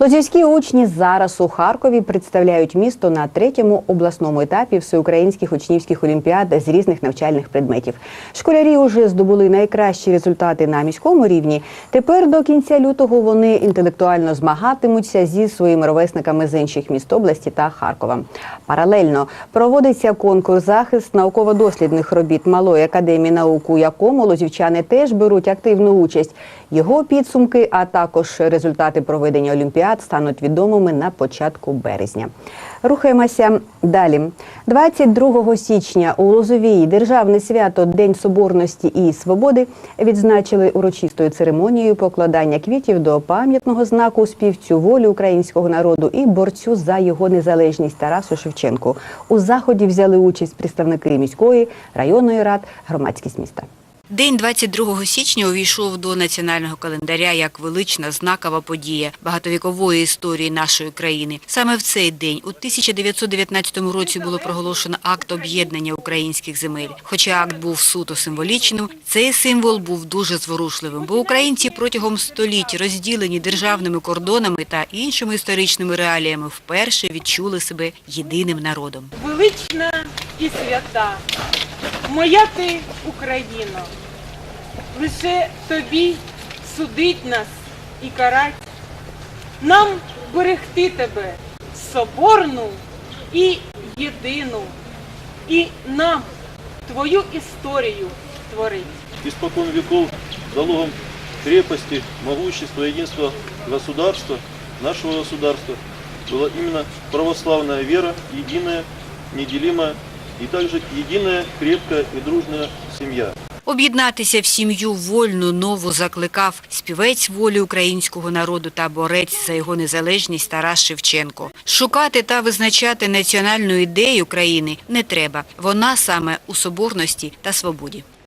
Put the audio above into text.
Лозівські учні зараз у Харкові представляють місто на третьому обласному етапі всеукраїнських учнівських олімпіад з різних навчальних предметів. Школярі вже здобули найкращі результати на міському рівні. Тепер до кінця лютого вони інтелектуально змагатимуться зі своїми ровесниками з інших міст області та Харкова. Паралельно проводиться конкурс захист науково-дослідних робіт Малої академії наук, у якому лозівчани теж беруть активну участь. Його підсумки, а також результати проведення олімпіад стануть відомими на початку березня. Рухаємося далі. 22 січня у Лозовій державне свято День Соборності і Свободи відзначили урочистою церемонією покладання квітів до пам'ятного знаку співцю волі українського народу і борцю за його незалежність Тарасу Шевченку. У заході взяли участь представники міської, районної рад, громадськість міста. День 22 січня увійшов до національного календаря як велична знакова подія багатовікової історії нашої країни. Саме в цей день, у 1919 році, було проголошено акт об'єднання українських земель. Хоча акт був суто символічним, цей символ був дуже зворушливим, бо українці протягом століть, розділені державними кордонами та іншими історичними реаліями, вперше відчули себе єдиним народом. велична і свята, моя ти Україно, лише тобі судить нас і карать, нам берегти тебе соборну і єдину, і нам твою історію творить. испокон веков залогом крепости, могущества, единства государства, нашего государства, была именно православная вера, единая, неделимая и также единая, крепкая и дружная семья. Об'єднатися в сім'ю вольну нову закликав співець волі українського народу та борець за його незалежність Тарас Шевченко. Шукати та визначати національну ідею країни не треба. Вона саме у соборності та свободі.